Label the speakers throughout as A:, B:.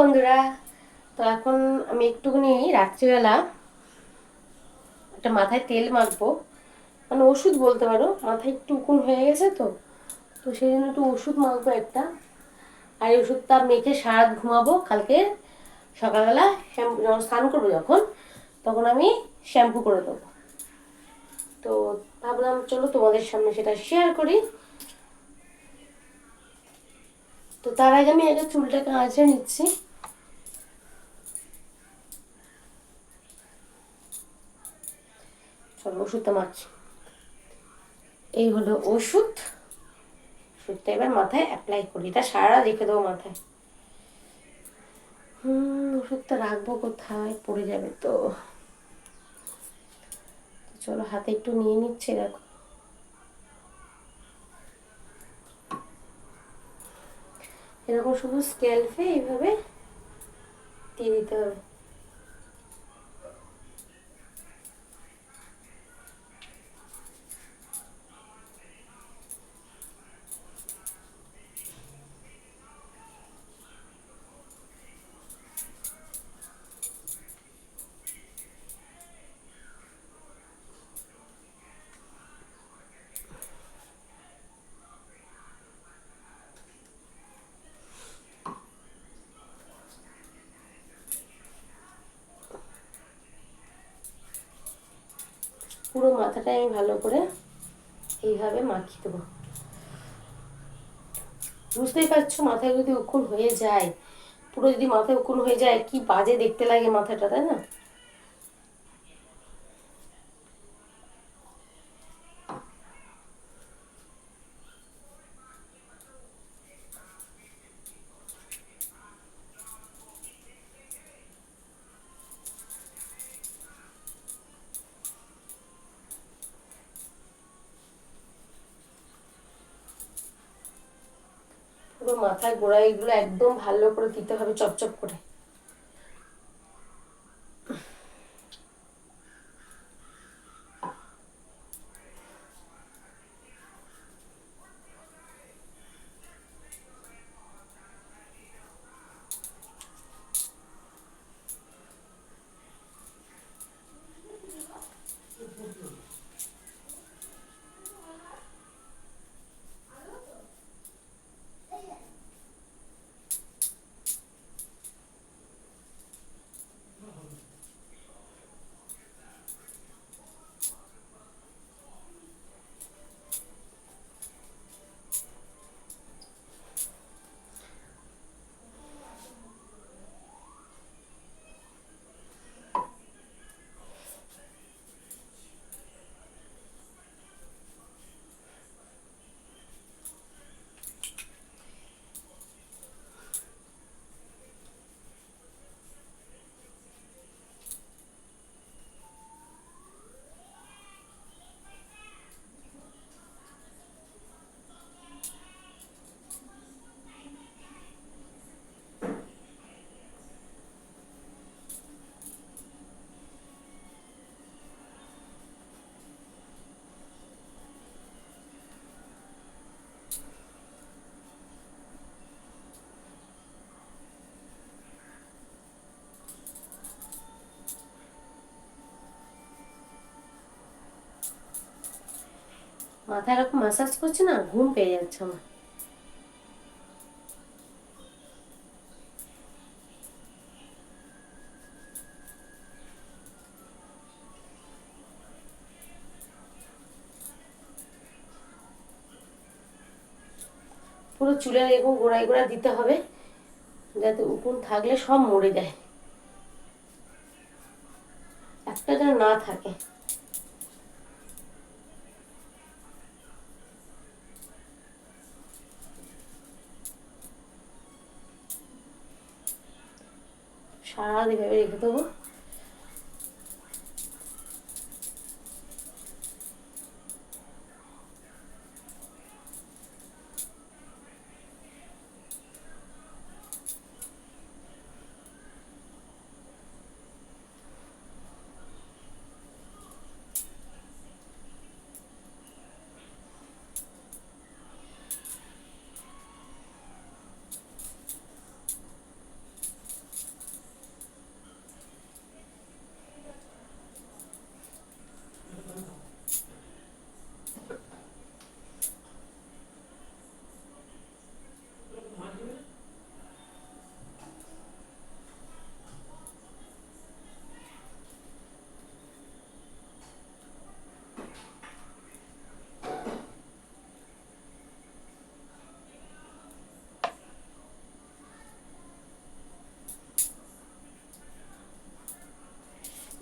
A: বন্ধুরা? তো এখন আমি একটুখানি রাত্রিবেলা একটা মাথায় তেল মাখবো। মানে ওষুধ বলতে পারো, মাথায় একটু উকুন হয়ে গেছে তো তো সেই জন্য একটু ওষুধ মাখবো একটা। আর এই ওষুধটা মেখে সারা রাত ঘুমাবো, কালকে সকালবেলা শ্যাম্পু, যখন স্নান করব যখন, তখন আমি শ্যাম্পু করে দেবো। তো ভাবলাম চলো তোমাদের সামনে সেটা শেয়ার করি। তো তার আগে আমি একটা চুলটাকে আঁচড়ে নিচ্ছি চলো ওষুধটা মাখছি এই হলো ওষুধ। ওষুধটা এবার মাথায় অ্যাপ্লাই করি। এটা সারা রেখে দেবো মাথায়। হুম, ওষুধটা রাখব কোথায়? পড়ে যাবে তো। চলো, হাতে একটু নিয়ে নিচ্ছি, দেখো। এরকম শুধু স্ক্যালফে এইভাবে দিয়ে দিতে হবে। পুরো মাথাটাই আমি ভালো করে এইভাবে মাখিয়ে দেবো। বুঝতেই পারছ, মাথায় যদি উকুন হয়ে যায়, পুরো যদি মাথায় উকুন হয়ে যায়, কি বাজে দেখতে লাগে মাথাটা, তাই না? পুরো গোড়ায় এগুলো একদম ভালো করে দিতে হবে চপচপ করে। মাথায় এরকম মাসাজ করছে না, ঘুম পেয়ে যাচ্ছে আমার। পুরো চুলের এরকম গোড়ায় গোড়া দিতে হবে, যাতে উকুন থাকলে সব মরে যায়। একটা যেন না থাকে। সারা এভাবে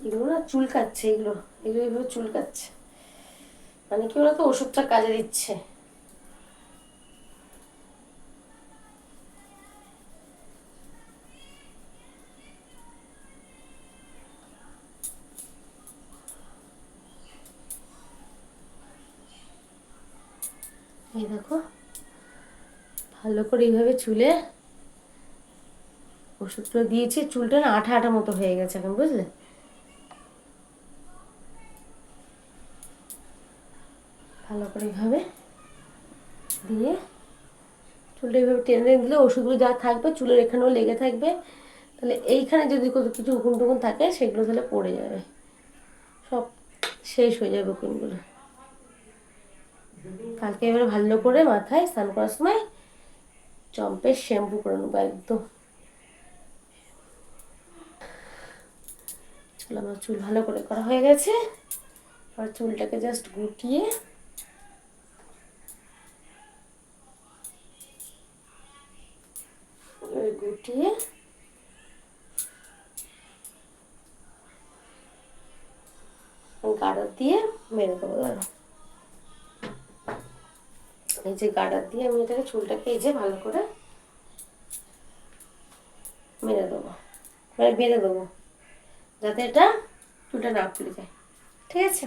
A: এগুলো না চুলকাচ্ছে, এগুলো এগুলো এগুলো চুলকাচ্ছে। মানে কি বলতো, ওষুধটা কাজে দিচ্ছে। এই দেখো, ভালো করে এইভাবে চুলে ওষুধটা দিয়েছি, চুলটা না আঠা আঠা মতো হয়ে গেছে এখন, বুঝলে? ভালো করে এইভাবে দিয়ে চুলটা এইভাবে টেনে টেনে দিলে ওষুধগুলো যা থাকবে, চুলের এখানেও লেগে থাকবে। তাহলে এইখানে যদি কিছু উকুন টুকুন থাকে, সেগুলো তাহলে পড়ে যাবে। সব শেষ হয়ে যাবে উকুনগুলো কালকে এবারে ভালো করে মাথায় স্নান করার সময় চম্পের শ্যাম্পু করে নেব একদম। চলো আমার চুল ভালো করে করা হয়ে গেছে। আর চুলটাকে জাস্ট গুটিয়ে গুটিয়ে গাড়া দিয়ে মেরে দেবো দাঁড়া এই যে গার্ডার দিয়ে আমি এটাকে চুলটাকে এই যে ভালো করে মেরে দেবো। মানে বেঁধে দেবো, যাতে এটা চুলটা না খুলে যায়। ঠিক আছে?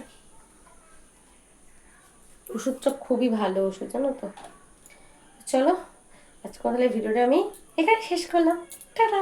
A: ওষুধটা খুবই ভালো ওষুধ, জানো তো? চলো, আজকে তাহলে ভিডিওটা আমি এখানে শেষ করলাম। টাটা!